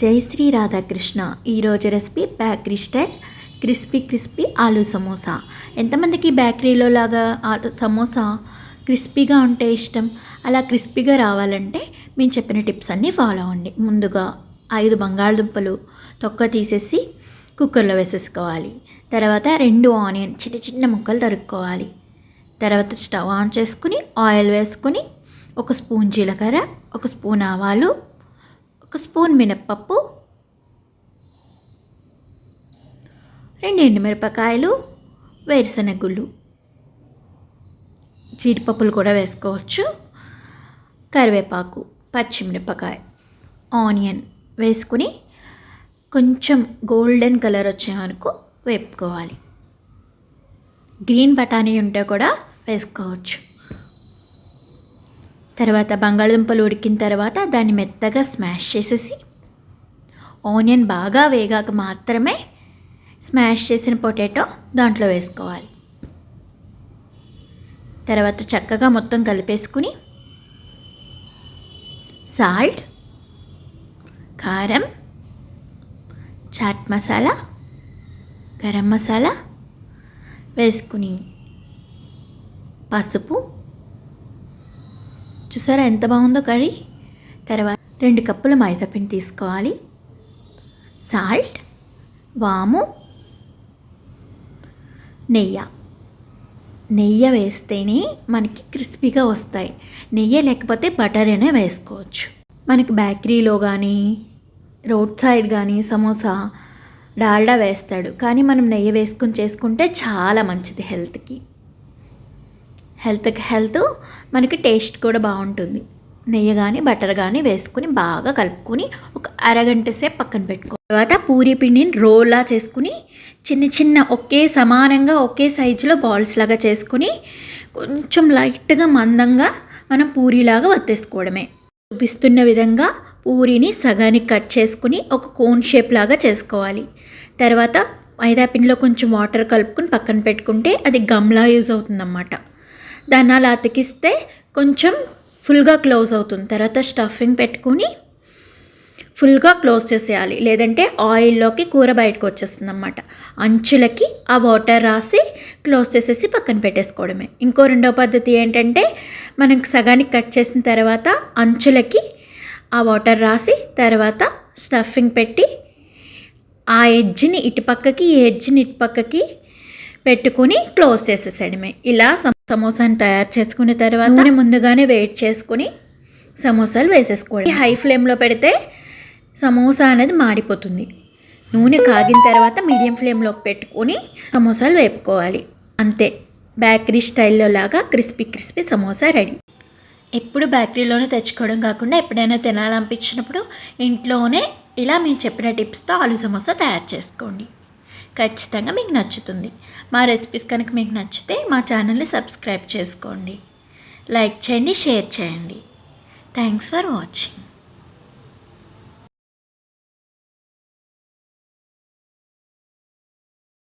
జై శ్రీ రాధాకృష్ణ. ఈరోజు recipe bakery style crispy crispy aloo samosa. ఎంతమందికి బేకరీలో లాగా ఆలు సమోసా క్రిస్పీగా ఉంటే ఇష్టం? అలా క్రిస్పీగా రావాలంటే మేము చెప్పిన టిప్స్ అన్నీ ఫాలో అవ్వండి. ముందుగా ఐదు బంగాళదుంపలు తొక్క తీసేసి కుక్కర్లో వేసేసుకోవాలి. తర్వాత రెండు ఆనియన్ చిన్న చిన్న ముక్కలు తరుక్కోవాలి. తర్వాత స్టవ్ ఆన్ చేసుకుని ఆయిల్ వేసుకుని ఒక స్పూన్ జీలకర్ర ఒక స్పూన్ ఆవాలు ఒక స్పూన్ మినప్పప్పు రెండు ఎండుమిరపకాయలు వేరుశనగుళ్ళు జీడిపప్పులు కూడా వేసుకోవచ్చు. కరివేపాకు పచ్చిమిరపకాయ ఆనియన్ వేసుకుని కొంచెం గోల్డెన్ కలర్ వచ్చే వరకు వేపుకోవాలి. గ్రీన్ బఠానీ ఉంటే కూడా వేసుకోవచ్చు. తర్వాత బంగాళదుంపలు ఉడికిన తర్వాత దాన్ని మెత్తగా స్మాష్ చేసేసి ఆనియన్ బాగా వేగాక మాత్రమే స్మాష్ చేసిన పొటాటో దాంట్లో వేసుకోవాలి. తర్వాత చక్కగా మొత్తం కలిపేసుకుని సాల్ట్ కారం చాట్ మసాలా గరం మసాలా వేసుకుని పసుపు చూసారా ఎంత బాగుందో కర్రీ? తర్వాత రెండు కప్పుల మైదాపిండి తీసుకోవాలి. సాల్ట్ వాము నెయ్యి. నెయ్యి వేస్తేనే మనకి క్రిస్పీగా వస్తాయి. నెయ్యి లేకపోతే బటర్ అనే వేసుకోవచ్చు. మనకి బేకరీలో కానీ రోడ్ సైడ్ కానీ సమోసా డాల్డా వేస్తాడు. కానీ మనం నెయ్యి వేసుకుని చేసుకుంటే చాలా మంచిది హెల్త్కి. హెల్త్కి హెల్త్ మనకి టేస్ట్ కూడా బాగుంటుంది. నెయ్యి కానీ బటర్ కానీ వేసుకుని బాగా కలుపుకొని ఒక అరగంట సేపు పక్కన పెట్టుకో. తర్వాత పూరి పిండిని రోల్లా చేసుకుని చిన్న చిన్న ఒకే సమానంగా ఒకే సైజులో బాల్స్ లాగా చేసుకుని కొంచెం లైట్గా మందంగా మనం పూరిలాగా వత్తేసుకోవడమే. చూపిస్తున్న విధంగా పూరిని సగానికి కట్ చేసుకుని ఒక కోన్ షేప్ లాగా చేసుకోవాలి. తర్వాత మైదా పిండిలో కొంచెం వాటర్ కలుపుకొని పక్కన పెట్టుకుంటే అది గమ్లా యూజ్ అవుతుందన్నమాట. దాన్ని అలా అతికిస్తే కొంచెం ఫుల్గా క్లోజ్ అవుతుంది. తర్వాత స్టఫింగ్ పెట్టుకుని ఫుల్గా క్లోజ్ చేసేయాలి. లేదంటే ఆయిల్లోకి కూర బయటకు వచ్చేస్తుంది అన్నమాట అంచులకి ఆ వాటర్ రాసి క్లోజ్ చేసేసి పక్కన పెట్టేసుకోవడమే. ఇంకో రెండో పద్ధతి ఏంటంటే మనకి సగానికి కట్ చేసిన తర్వాత అంచులకి ఆ వాటర్ రాసి తర్వాత స్టఫింగ్ పెట్టి ఆ ఎడ్జ్ని ఇటుపక్కకి ఈ ఎడ్జ్ని ఇటుపక్కకి పెట్టుకుని క్లోజ్ చేసేసేయడమే. ఇలా సమోసాని తయారు చేసుకున్న తర్వాత ముందుగానే వెయిట్ చేసుకుని సమోసాలు వేసేసుకోవడం హై ఫ్లేమ్లో పెడితే సమోసా అనేది మాడిపోతుంది. నూనె కాగిన తర్వాత మీడియం ఫ్లేమ్లోకి పెట్టుకొని సమోసాలు వేపుకోవాలి. అంతే. బేకరీ స్టైల్లో లాగా క్రిస్పీ క్రిస్పీ సమోసా రెడీ. ఎప్పుడు బేకరీలోనే తెచ్చుకోవడం కాకుండా ఎప్పుడైనా తినాలనిపించినప్పుడు ఇంట్లోనే ఇలా మేము చెప్పిన టిప్స్తో ఆలు సమోసా తయారు చేసుకోండి. ఖచ్చితంగా మీకు నచ్చుతుంది. మా రెసిపీస్ కనుక మీకు నచ్చితే మా ఛానల్ని సబ్స్క్రైబ్ చేసుకోండి. లైక్ చేయండి షేర్ చేయండి. Thanks for watching